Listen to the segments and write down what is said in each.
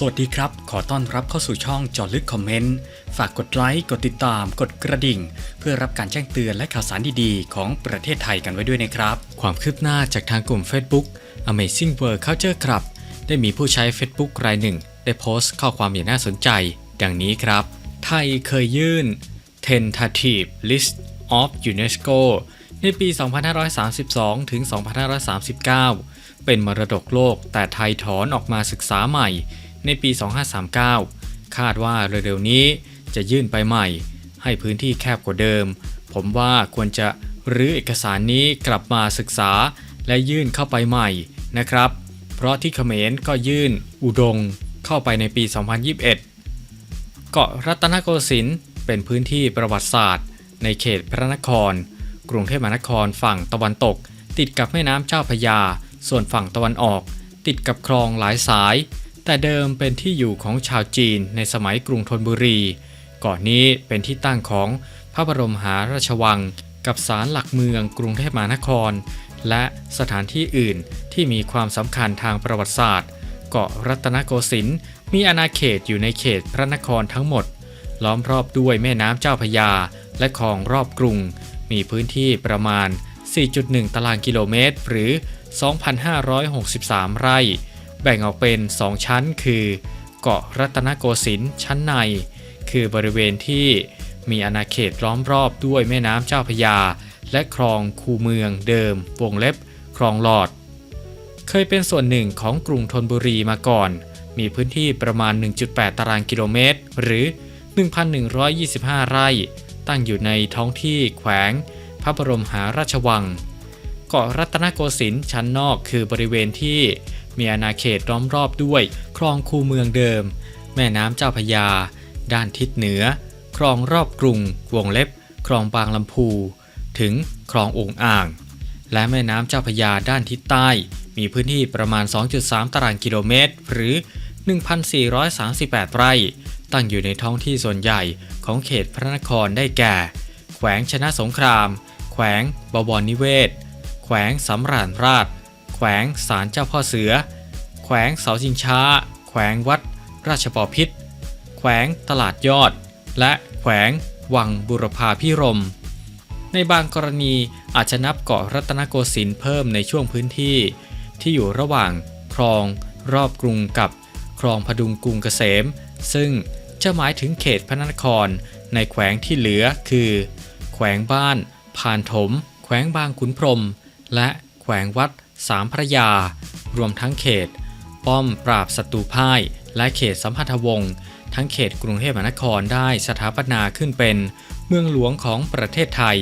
สวัสดีครับ ขอต้อนรับเข้าสู่ช่องจอลึกคอมเมนต์ ฝากกดไลค์ กดติดตาม กดกระดิ่ง เพื่อรับการแจ้งเตือนและข่าวสารดีๆ ของประเทศไทยกันไว้ด้วยนะครับ ความคืบหน้าจากทางกลุ่ม Facebook Amazing World Culture Club ได้มีผู้ใช้ Facebook รายหนึ่ง ได้โพสต์ข้อความอย่างน่าสนใจ ดังนี้ครับ ไทยเคยยื่น Tentative List of UNESCO ในปี 2532 ถึง 2539 เป็นมรดกโลก แต่ไทยถอนออกมาศึกษาใหม่ ในปี 2539 คาดว่าเร็วๆนี้จะยื่นไปใหม่ ให้พื้นที่แคบกว่าเดิม ผมว่าควรจะรื้อเอกสารนี้กลับมาศึกษาและยื่นเข้าไปใหม่นะครับ เพราะที่เขมรก็ยื่นอุดงเข้าไปในปี 2021 เกาะรัตนโกสินทร์เป็นพื้นที่ประวัติศาสตร์ ในเขตพระนคร กรุงเทพมหานครฝั่งตะวันตก ติดกับแม่น้ำเจ้าพยา ส่วนฝั่งตะวันออก ติดกับคลองหลายสาย แต่เดิมเป็นที่อยู่ของชาวจีนในสมัยกรุงธนบุรีกาะนี้เป็นที่ตั้งของพระบรมหาราชวัง กับศาลหลักเมืองกรุงเทพมหานคร และสถานที่อื่นที่มีความสำคัญทางประวัติศาสตร์ เกาะรัตนโกสินทร์มีอาณาเขตอยู่ในเขตพระนครทั้งหมด ล้อมรอบด้วยแม่น้ำเจ้าพระยา และคลองรอบกรุง มีพื้นที่ประมาณ 4.1 ตารางกิโลเมตร หรือ 2,563 ไร่ แบ่งออกเป็น 2 ชั้น คือ เกาะรัตนโกสินทร์ชั้นใน คือบริเวณที่มีอาณาเขตล้อมรอบด้วยแม่น้ำเจ้าพยา และคลองคูเมืองเดิม วงเล็บ คลองหลอด เคยเป็นส่วนหนึ่งของกรุงธนบุรีมาก่อน มีพื้นที่ประมาณ 1.8 ตารางกิโลเมตร หรือ 1,125 ไร่ ตั้งอยู่ในท้องที่แขวง พระบรมหาราชวัง เกาะรัตนโกสินทร์ชั้นนอกคือบริเวณที่ มีอาณาเขตล้อมรอบด้วย คลองคูเมืองเดิม แม่น้ำเจ้าพยา ด้านทิศเหนือ คลองรอบกรุง วงเล็บ คลองบางลำพู ถึงคลององอ่าง และแม่น้ำเจ้าพยาด้านทิศใต้ มีพื้นที่ประมาณ 2.3 ตารางกิโลเมตร หรือ 1,438 ไร่ ตั้งอยู่ในท้องที่ส่วนใหญ่ของเขตพระนครได้แก่ แขวงชนะสงคราม แขวงบวรนิเวศ แขวงสำราญราช แขวงศาลเจ้าพ่อเสือ แขวงเสาชิงช้า แขวงวัด ราชบพิษ แขวงตลาดยอด และแขวงวังบุรพาพิรม ในบางกรณีอาจจะนับเกาะรัตนโกสินทร์เพิ่มในช่วงพื้นที่ ที่อยู่ระหว่างคลองรอบกรุงกับคลองพดุงกรุงเกษม ซึ่งจะหมายถึงเขตพระนคร ในแขวงที่เหลือคือ แขวงบ้านพานถม แขวงบางขุนพรม และแขวงวัด สามพระยา รวมทั้งเขต ป้อมปราบศัตรูพ่าย และเขตสัมพันธวงศ์ทั้งเขตกรุงเทพมหานครได้สถาปนาขึ้นเป็นเมืองหลวงของประเทศไทย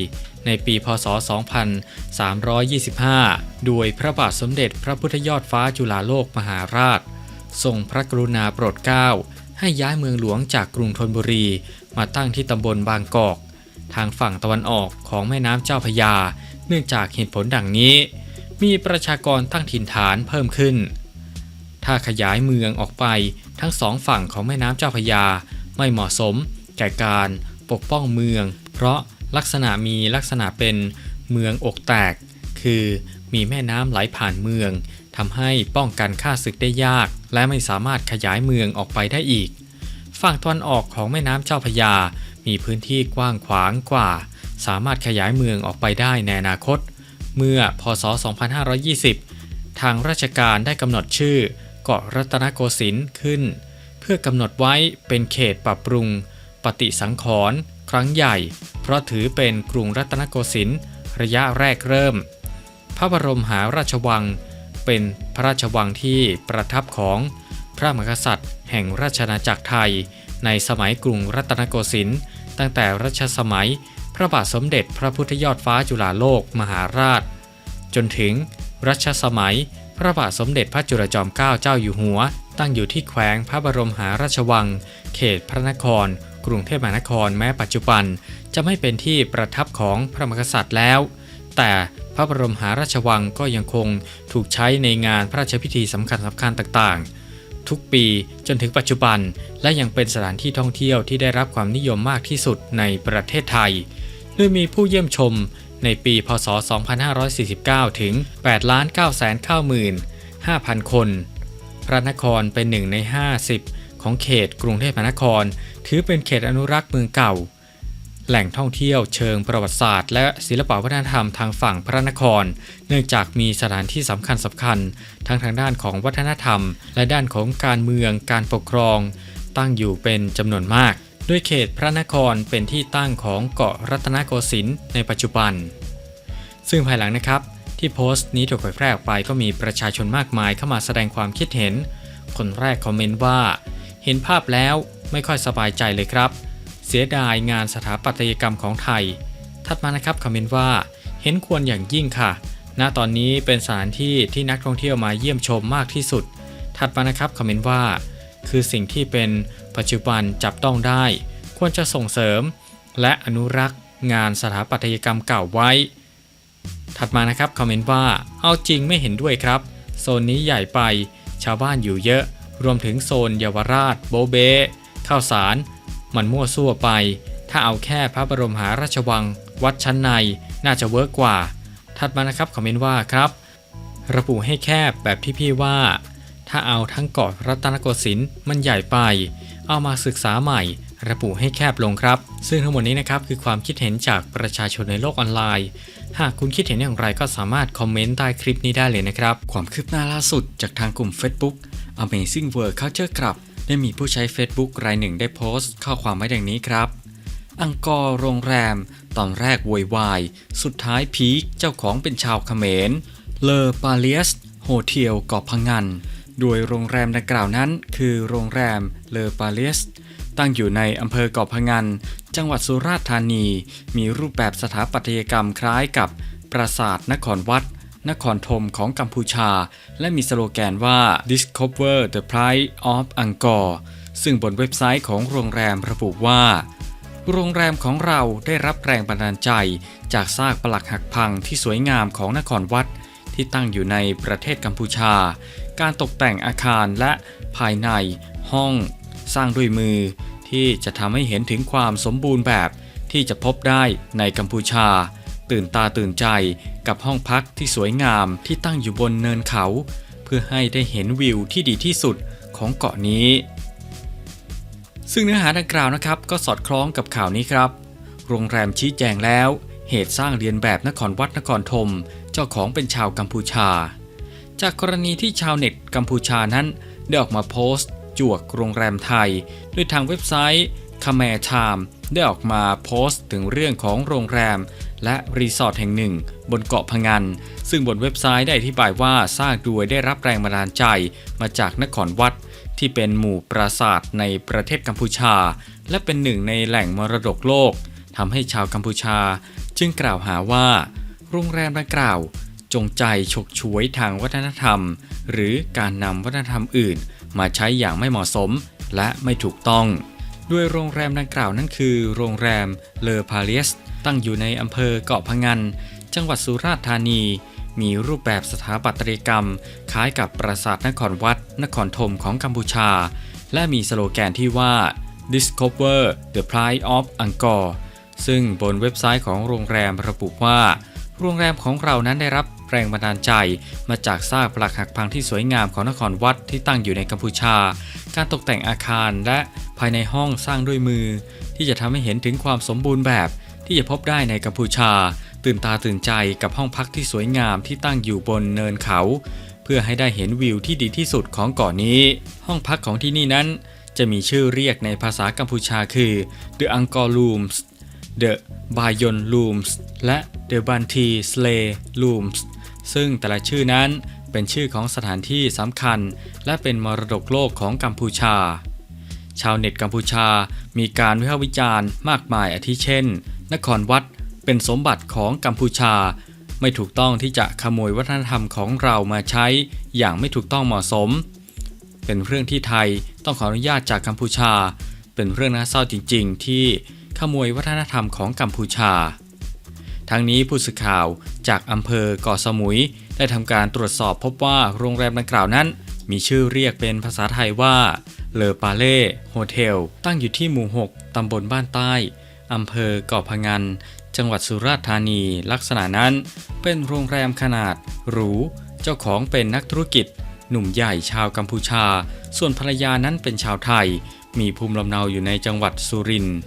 ในปีพศ 2325 โดยพระบาทสมเด็จพระพุทธยอดฟ้าจุฬาโลกมหาราช ทรงพระกรุณาโปรดเกล้าให้ย้ายเมืองหลวงจากกรุงธนบุรี มาตั้งที่ตำบลบางกอก ทางฝั่งตะวันออกของแม่น้ำเจ้าพระยา เนื่องจากเหตุผลดังนี้ มีประชากรตั้งถิ่นฐานเพิ่มขึ้น ถ้าขยายเมืองออกไปทั้งสองฝั่งของแม่น้ำเจ้าพยา ไม่เหมาะสม แก่การปกป้องเมือง เพราะลักษณะมีลักษณะเป็นเมืองอกแตก คือมีแม่น้ำไหลผ่านเมืองทำให้ป้องกันค่าศึกได้ยาก และไม่สามารถขยายเมืองออกไปได้อีก ฝั่งตะวันออกของแม่น้ำเจ้าพยา มีพื้นที่กว้างขวางกว่า สามารถขยายเมืองออกไปได้ในอนาคต เมื่อพศ 2520 ทางราชการได้กำหนดชื่อเกาะรัตนโกสินทร์ขึ้น เพื่อกำหนดไว้เป็นเขตปรับปรุง ปฏิสังขรณ์ครั้งใหญ่ เพราะถือเป็นกรุงรัตนโกสินทร์ระยะแรกเริ่ม พระบรมหาราชวัง เป็นพระราชวังที่ประทับของพระมหากษัตริย์ แห่งราชอาณาจักรไทย ในสมัยกรุงรัตนโกสินทร์ตั้งแต่รัชสมัย พระบาทสมเด็จพระพุทธยอดฟ้าจุฬาโลกมหาราช จนถึงรัชสมัย พระบาทสมเด็จพระจุลจอมเกล้าเจ้าอยู่หัว ตั้งอยู่ที่แขวงพระบรมหาราชวัง เขตพระนคร กรุงเทพมหานครแม้ปัจจุบัน จะไม่เป็นที่ประทับของพระมหากษัตริย์แล้ว แต่พระบรมหาราชวังก็ยังคงถูกใช้ในงานพระราชพิธีสำคัญสำคัญต่างๆ ทุกปีจนถึงปัจจุบัน และยังเป็นสถานที่ท่องเที่ยวที่ได้รับความนิยมมากที่สุดในประเทศไทย โดยมีผู้เยี่ยมชมในปีพศ 2549 ถึง 8 9 9 5 0 0 คน พระนครเป็นหนึ่งใน 50 ของเขตกรุงเทพมหานคร ถือเป็นเขตอนุรักษ์เมืองเก่า แหล่งท่องเที่ยวเชิงประวัติศาสตร์ และศิลปวัฒนธรรมทางฝั่งพระนคร เนื่องจากมีสถานที่สำคัญสำคัญ ทั้งทางด้านของวัฒนธรรม และด้านของการเมืองการปกครอง ตั้งอยู่เป็นจำนวนมาก ด้วยเขตพระนครเป็นที่ตั้งของเกาะรัตนโกสินทร์ในปัจจุบัน ซึ่งภายหลังนะครับ ที่โพสต์นี้ถูกเผยแพร่ออกไปก็มีประชาชนมากมายเข้ามาแสดงความคิดเห็น คนแรกคอมเมนต์ว่า เห็นภาพแล้วไม่ค่อยสบายใจเลยครับ เสียดายงานสถาปัตยกรรมของไทย ถัดมานะครับคอมเมนต์ว่า เห็นควรอย่างยิ่งค่ะ ณ ตอนนี้เป็นสถานที่ที่นักท่องเที่ยวมาเยี่ยมชมมากที่สุด ถัดมานะครับคอมเมนต์ว่า คือสิ่งที่เป็นปัจจุบันจับต้องได้ ควรจะส่งเสริม และอนุรักษ์งานสถาปัตยกรรมเก่าไว้ ถัดมานะครับคอมเมนต์ว่า เอาจริงไม่เห็นด้วยครับ โซนนี้ใหญ่ไป ชาวบ้านอยู่เยอะ รวมถึงโซนเยาวราช โบเบข้าวสาร มันมั่วซั่วไป ถ้าเอาแค่พระบรมหาราชวัง วัดชั้นในน่าจะเวิร์กกว่า ถัดมานะครับคอมเมนต์ว่าครับ ระบุให้แคบแบบที่พี่ว่า ถ้าเอาทั้งเกาะรัตนโกสินทร์มันใหญ่ไป เอามาศึกษาใหม่ ระบุให้แคบลงครับ ซึ่งทั้งหมดนี้นะครับคือความคิดเห็นจากประชาชนในโลกออนไลน์ หากคุณคิดเห็นอย่างไรก็สามารถคอมเมนต์ใต้คลิปนี้ได้เลยนะครับ ความคืบหน้าล่าสุดจากทางกลุ่ม Facebook Amazing World Culture Club ได้มีผู้ใช้ Facebook รายหนึ่งได้โพสต์ ข้อความไว้ดังนี้ครับ อังกอร์โรงแรม ตอนแรกโวยวาย สุดท้ายพีคเจ้าของเป็นชาวเขมร เลอปาเลียสโฮเทลเกาะพังงนโดยโรงแรมดังกล่าวนั้น คือโรงแรมเลอปาเลียสตั้งอยู่ในอำเภอเกาะพะงันจังหวัดสุราษฎร์ธานี มีรูปแบบสถาปัตยกรรมคล้ายกับปราสาทนครวัด นครธมของกัมพูชา และมีสโลแกนว่า Discover the Pride of Angkor ซึ่งบนเว็บไซต์ของโรงแรมระบุว่า โรงแรมของเราได้รับแรงบันดาลใจ จากซากปลักหักพังที่สวยงามของนครวัด ที่ตั้งอยู่ในประเทศกัมพูชา การตกแต่งอาคารและภายใน ห้อง สร้างด้วยมือ ที่จะทำให้เห็นถึงความสมบูรณ์แบบที่จะพบได้ในกัมพูชา ตื่นตาตื่นใจกับห้องพักที่สวยงามที่ตั้งอยู่บนเนินเขา เพื่อให้ได้เห็นวิวที่ดีที่สุดของเกาะนี้ ซึ่งเนื้อหาดังกล่าวนะครับ ก็สอดคล้องกับข่าวนี้ครับ โรงแรมชี้แจงแล้ว เหตุสร้างเรียนแบบนครวัดนครธมเจ้าของเป็นชาวกัมพูชา จากกรณีที่ชาวเน็ตกัมพูชานั้นได้ออกมาโพสต์ จวกโรงแรมไทยโดยทางเว็บไซต์คาแมร์ไทม์ได้ออกมาโพสต์ถึงเรื่องของโรงแรมและรีสอร์ทแห่งหนึ่ง บนเกาะพะงัน ซึ่งบนเว็บไซต์ได้อธิบายว่าสร้างโดยได้รับแรงบันดาลใจมาจากนครวัด ที่เป็นหมู่ปราสาทในประเทศกัมพูชา และเป็นหนึ่งในแหล่งมรดกโลกทำให้ชาวกัมพูชา จึงกล่าวหาว่า โรงแรมดังกล่าว จงใจฉกฉวยทางวัฒนธรรม หรือการนำวัฒนธรรมอื่น มาใช้อย่างไม่เหมาะสมและไม่ถูกต้อง ด้วยโรงแรมดังกล่าวนั่นคือ โรงแรมเลอพาเลสตั้งอยู่ในอำเภอเกาะพะงัน จังหวัดสุราษฎร์ธานี มีรูปแบบสถาปัตยกรรม คล้ายกับปราสาทนครวัด นครธมของกัมพูชา และมีสโลแกนที่ว่า Discover the Pride of Angkor ซึ่งบนเว็บไซต์ของโรงแรมระบุว่า โรงแรมของเรานั้นได้รับ แรงบันดาลใจ มาจากซากปลักหักพังที่สวยงามของนครวัดที่ตั้งอยู่ในกัมพูชา การตกแต่งอาคารและภายในห้องสร้างด้วยมือ ที่จะทำให้เห็นถึงความสมบูรณ์แบบที่จะพบได้ในกัมพูชา ตื่นตาตื่นใจกับห้องพักที่สวยงามที่ตั้งอยู่บนเนินเขา เพื่อให้ได้เห็นวิวที่ดีที่สุดของเกาะนนี้ ห้องพักของที่นี่นั้น จะมีชื่อเรียกในภาษากัมพูชาคือ The Angkor Rooms The Bayon Rooms และ The Banti Slay Rooms ซึ่งแต่ละชื่อนั้นเป็นชื่อของสถานที่สำคัญ และเป็นมรดกโลกของกัมพูชา ชาวเน็ตกัมพูชามีการวิพากษ์วิจารณ์มากมายอาทิเช่น นครวัดเป็นสมบัติของกัมพูชา ไม่ถูกต้องที่จะขโมยวัฒนธรรมของเรามาใช้อย่างไม่ถูกต้องเหมาะสม เป็นเรื่องที่ไทยต้องขออนุญาตจากกัมพูชา เป็นเรื่องน่าเศร้าจริง ๆ ที่ขโมยวัฒนธรรมของกัมพูชา ทั้งนี้ผู้สื่อข่าวจากอำเภอเกาะสมุย ได้ทำการตรวจสอบพบว่าโรงแรมดังกล่าวนั้น มีชื่อเรียกเป็นภาษาไทยว่าเลอปาเล่โฮเทลตั้งอยู่ที่หมู่ 6 ตำบลบ้านใต้อำเภอเกาะพะงัน จังหวัดสุราษฎร์ธานี ลักษณะนั้น เป็นโรงแรมขนาด หรู เจ้าของเป็นนักธุรกิจ หนุ่มใหญ่ชาวกัมพูชา ส่วนภรรยานั้นเป็นชาวไทย มีภูมิลำเนาอยู่ในจังหวัดสุรินทร์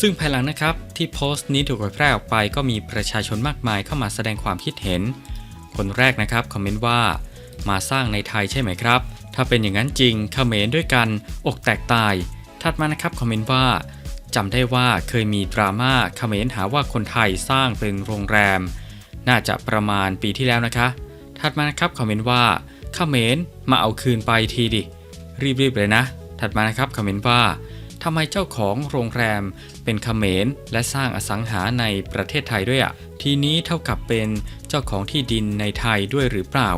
ซึ่งภายหลังนะครับที่โพสต์นี้ถูกเผยแพร่ออกไปก็มีประชาชนมากมายเข้ามาแสดงความคิดเห็น คนแรกนะครับคอมเมนต์ว่า มาสร้างในไทยใช่ไหมครับ ถ้าเป็นอย่างนั้นจริงเขมรด้วยกันอกแตกตาย ถัดมานะครับคอมเมนต์ว่าจำได้ว่าเคยมีดราม่าเขมรหาว่าคนไทยสร้างเป็นโรงแรม น่าจะประมาณปีที่แล้วนะคะ ถัดมานะครับคอมเมนต์ว่าเขมรมาเอาคืนไปทีดิรีบๆเลยนะ ถัดมานะครับคอมเมนต์ว่า ทำไมเจ้าของโรงแรมเป็นเขมรและสร้างอสังหาในประเทศไทยด้วยอะ่ะ ทีนี้เท่ากับเป็นเจ้าของที่ดินในไทยด้วยหรือเปล่า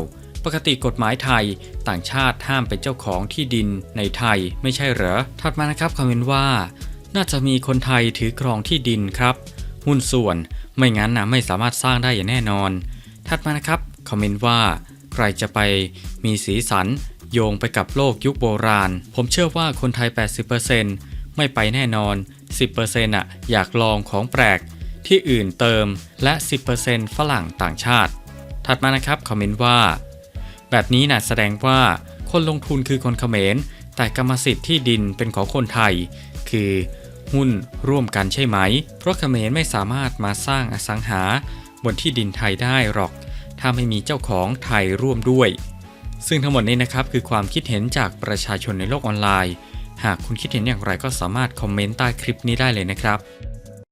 ปกติกฎหมายไทยต่างชาติห้ามเป็นเจ้าของที่ดินในไทยไม่ใช่เหรอ ถัดมานะครับคอมเมนต์ว่า น่าจะมีคนไทยถือครองที่ดินครับ หุ้นส่วนไม่งั้นนะไม่สามารถสร้างได้อย่างแน่นอน ถัดมานะครับคอมเมนต์ว่าใครจะไปมีสีสันโยงไปกับโลกยุคโบราณ ผมเชื่อว่าคนไทย 80% ไม่ไปแน่นอน 10%อะอยากลองของแปลก ที่อื่นเติมและ 10%ฝรั่งต่างชาติ ถัดมานะครับคอมเมนต์ว่า แบบนี้น่ะแสดงว่าคนลงทุนคือคนเขมร แต่กรรมสิทธิ์ที่ดินเป็นของคนไทย คือหุ้นร่วมกันใช่ไหม เพราะเขมรไม่สามารถมาสร้างอสังหา บนที่ดินไทยได้หรอก ถ้าไม่มีเจ้าของไทยร่วมด้วย ซึ่งทั้งหมดนี้นะครับคือความคิดเห็นจากประชาชนในโลกออนไลน์ หากคุณคิดเห็นอย่างไรก็สามารถคอมเมนต์ใต้คลิปนี้ได้เลยนะครับ